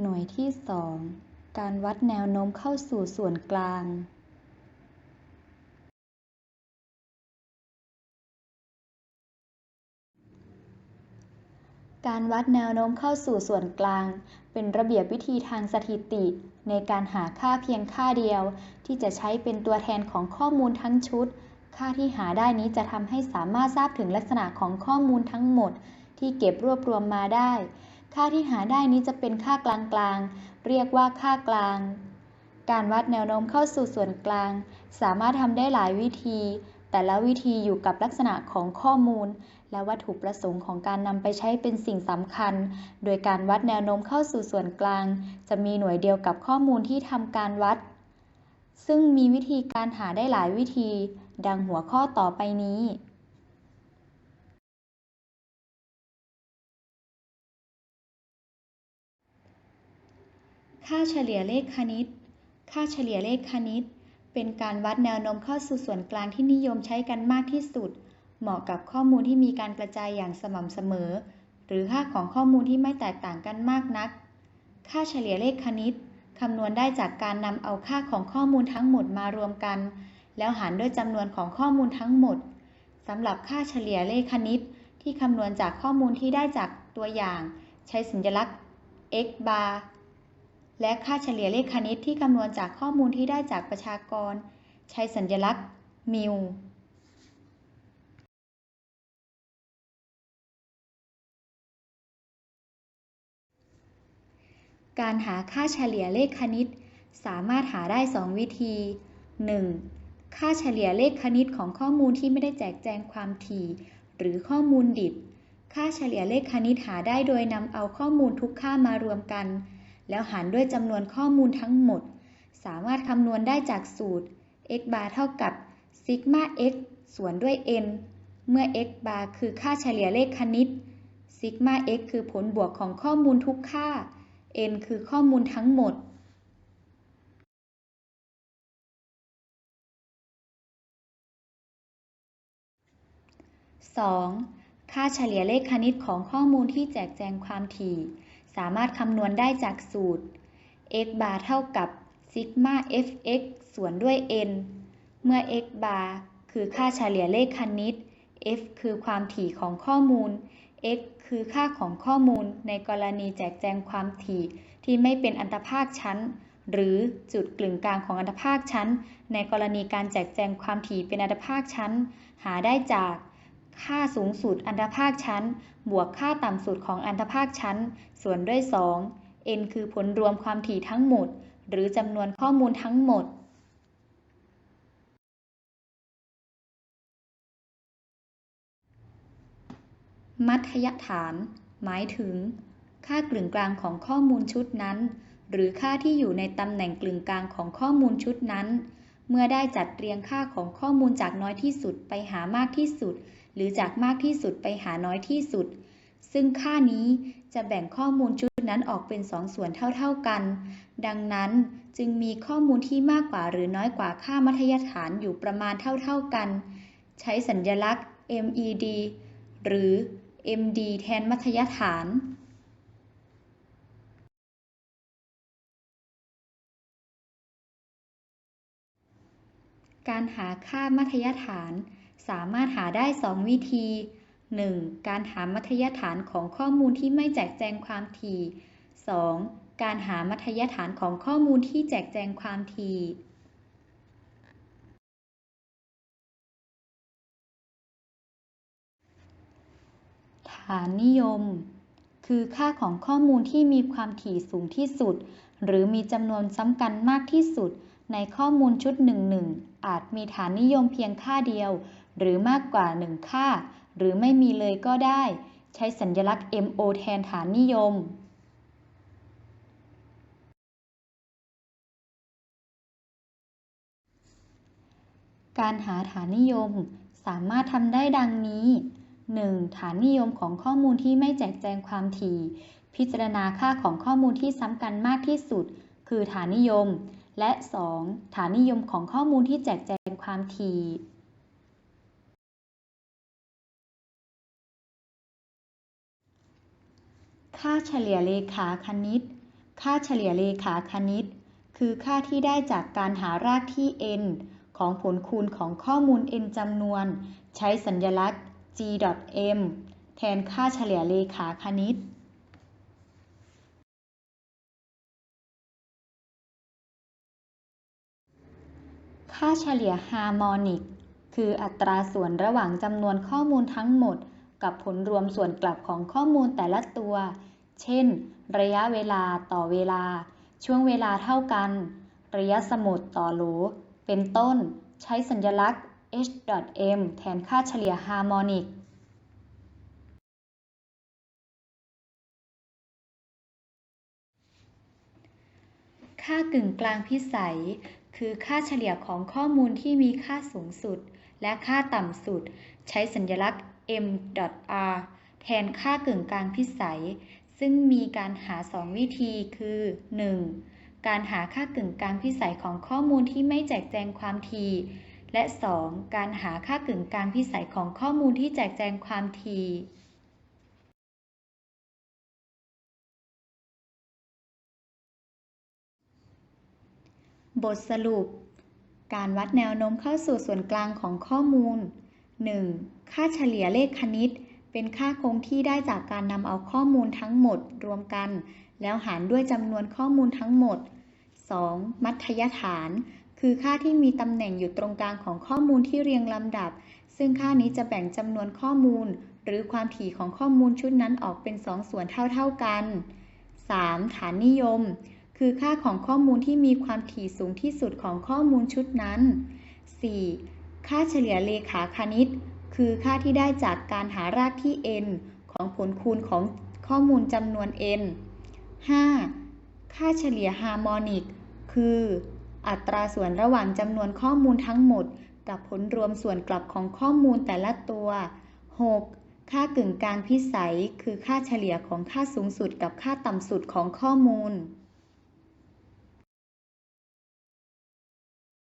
หน่วยที่สองการวัดแนวโน้มเข้าสู่ส่วนกลางการวัดแนวโน้มเข้าสู่ส่วนกลาง เป็นระเบียบวิธีทางสถิติ ในการหาค่าเพียงค่าเดียว ที่จะใช้เป็นตัวแทนของข้อมูลทั้งชุด ค่าที่หาได้นี้จะทำให้สามารถทราบถึงลักษณะของข้อมูลทั้งหมด ที่เก็บรวบรวมมาได้ ค่าที่หาได้นี้จะเป็นค่ากลางๆ เรียกว่าค่ากลาง การวัดแนวโน้มเข้าสู่ส่วนกลาง สามารถทำได้หลายวิธี แต่ละวิธีอยู่กับลักษณะของข้อมูล และวัตถุประสงค์ของการนำไปใช้เป็นสิ่งสำคัญ โดยการวัดแนวโน้มเข้าสู่ส่วนกลาง จะมีหน่วยเดียวกับข้อมูลที่ทำการวัด ซึ่งมีวิธีการหาได้หลายวิธี ดังหัวข้อต่อไปนี้ ค่าเฉลี่ยเลขคณิต ค่าเฉลี่ยเลขคณิต เป็นการวัดแนวโน้มเข้าสู่ส่วนกลางที่นิยมใช้กันมากที่สุด เหมาะกับข้อมูลที่มีการกระจายอย่างสม่ำเสมอ หรือค่าของข้อมูลที่ไม่แตกต่างกันมากนัก ค่าเฉลี่ยเลขคณิตคำนวณได้จากการนำเอาค่าของข้อมูลทั้งหมดมารวมกัน แล้วหารด้วยจำนวนของข้อมูลทั้งหมดสำหรับค่าเฉลี่ยเลขคณิต ที่คำนวณจากข้อมูลที่ได้จากตัวอย่าง ใช้สัญลักษณ์ x bar และค่าเฉลี่ยเลขคณิตที่คำนวณจากข้อมูลที่ได้จากประชากร ใช้สัญลักษณ์มิวการหาค่าเฉลี่ยเลขคณิต สามารถหาได้ 2 วิธี 1. ค่าเฉลี่ยเลขคณิตของข้อมูลที่ไม่ได้แจกแจงความถี่ หรือข้อมูลดิบ ค่าเฉลี่ยเลขคณิตหาได้โดยนำเอาข้อมูลทุกค่ามารวมกัน แล้วหารด้วยจำนวนข้อมูลทั้งหมด สามารถคำนวณได้จากสูตร x bar เท่ากับซิกมา x ส่วนด้วย n เมื่อ x bar คือค่าเฉลี่ยเลขคณิตซิกมา x คือผลบวกของข้อมูลทุกค่า n คือข้อมูลทั้งหมด 2. ค่าเฉลี่ยเลขคณิตของข้อมูลที่แจกแจงความถี่ สามารถคำนวณได้จากสูตร x bar เท่ากับซิกมา fx ส่วนด้วย n เมื่อ x bar คือค่าเฉลี่ยเลขคณิต f คือความถี่ของข้อมูล x คือค่าของข้อมูลในกรณีแจกแจงความถี่ที่ไม่เป็นอันตภาคชั้น หรือจุดกลึงกลางของอันตภาคชั้น ในกรณีการแจกแจงความถี่เป็นอันตภาคชั้น หาได้จาก ค่าสูงสุดอันตภาคชั้น บวกค่าต่ำสุดของอันตภาคชั้น ส่วนด้วย 2 n คือผลรวมความถี่ทั้งหมด หรือจำนวนข้อมูลทั้งหมดมัธยฐาน หมายถึง ค่ากลึงกลางของข้อมูลชุดนั้น หรือค่าที่อยู่ในตำแหน่งกลึงกลางของข้อมูลชุดนั้น เมื่อได้จัดเรียงค่าของข้อมูลจากน้อยที่สุดไปหามากที่สุด หรือจากมากที่สุดไปหาน้อยที่สุด ซึ่งค่านี้จะแบ่งข้อมูลชุดนั้นออกเป็นสองส่วนเท่าๆกัน ดังนั้นจึงมีข้อมูลที่มากกว่าหรือน้อยกว่าค่ามัธยฐานอยู่ประมาณเท่าๆกัน ใช้สัญลักษณ์ MED หรือ MD แทนมัธยฐานการหาค่ามัธยฐาน สามารถหาได้ 2 วิธี 1. การหามัธยฐานของข้อมูลที่ไม่แจกแจงความถี่ 2. การหามัธยฐานของข้อมูลที่แจกแจงความถี่ฐานนิยม คือค่าของข้อมูลที่มีความถี่สูงที่สุด หรือมีจำนวนซ้ำกันมากที่สุด ในข้อมูลชุดหนึ่งๆอาจมีฐานนิยมเพียงค่าเดียว หรือมากกว่าหนึ่งค่า หรือไม่มีเลยก็ได้ ใช้สัญลักษณ์ MO แทนฐานนิยมการหาฐานนิยมสามารถทำได้ดังนี้ 1. ฐานนิยมของข้อมูลที่ไม่แจกแจงความถี่ พิจารณาค่าของข้อมูลที่ซ้ำกันมากที่สุด คือฐานนิยม และ 2. ฐานนิยมของข้อมูลที่แจกแจงความถี่ค่าเฉลี่ยเลขาคณิต ค่าเฉลี่ยเลขาคณิต คือค่าที่ได้จากการหารากที่ n ของผลคูณของข้อมูล n จำนวน ใช้สัญลักษณ์ g.m แทนค่าเฉลี่ยเลขาคณิต ค่าเฉลี่ยฮาร์โมนิก คืออัตราส่วนระหว่างจำนวนข้อมูลทั้งหมด กับผลรวมส่วนกลับของข้อมูลแต่ละตัว เช่น ระยะเวลาต่อเวลา ช่วงเวลาเท่ากัน ระยะสมุดต่อโหล เป็นต้น ใช้สัญลักษณ์ h.m แทนค่าเฉลี่ยฮาร์โมนิกค่ากึ่งกลางพิสัย คือค่าเฉลี่ยของข้อมูลที่มีค่าสูงสุด และค่าต่ำสุด ใช้สัญลักษณ์ m.r แทนค่ากึ่งกลางพิสัย ซึ่งมีการหาสองวิธีคือ 1. การหาค่ากึ่งกลางพิสัยของข้อมูลที่ไม่แจกแจงความถี่และ 2. การหาค่ากึ่งกลางพิสัยของข้อมูลที่แจกแจงความถี่ บทสรุป การวัดแนวโน้มเข้าสู่ส่วนกลางของข้อมูล 1. ค่าเฉลี่ยเลขคณิต เป็นค่าคงที่ได้จากการนำเอาข้อมูลทั้งหมดรวมกัน แล้วหารด้วยจำนวนข้อมูลทั้งหมด 2. มัธยฐาน คือค่าที่มีตำแหน่งอยู่ตรงกลางของข้อมูลที่เรียงลำดับ ซึ่งค่านี้จะแบ่งจำนวนข้อมูล หรือความถี่ของข้อมูลชุดนั้นออกเป็นสองส่วนเท่าๆกัน 3. ฐานนิยม คือค่าของข้อมูลที่มีความถี่สูงที่สุดของข้อมูลชุดนั้น 4. ค่าเฉลี่ยเลขาคณิต คือค่าที่ได้จากการหารากที่ n ของผลคูณของข้อมูลจำนวน n 5. ค่าเฉลี่ยฮาร์โมนิก คือ อัตราส่วนระหว่างจำนวนข้อมูลทั้งหมด กับผลรวมส่วนกลับของข้อมูลแต่ละตัว 6. ค่ากึ่งกลางพิสัย คือค่าเฉลี่ยของค่าสูงสุดกับค่าต่ำสุดของข้อมูล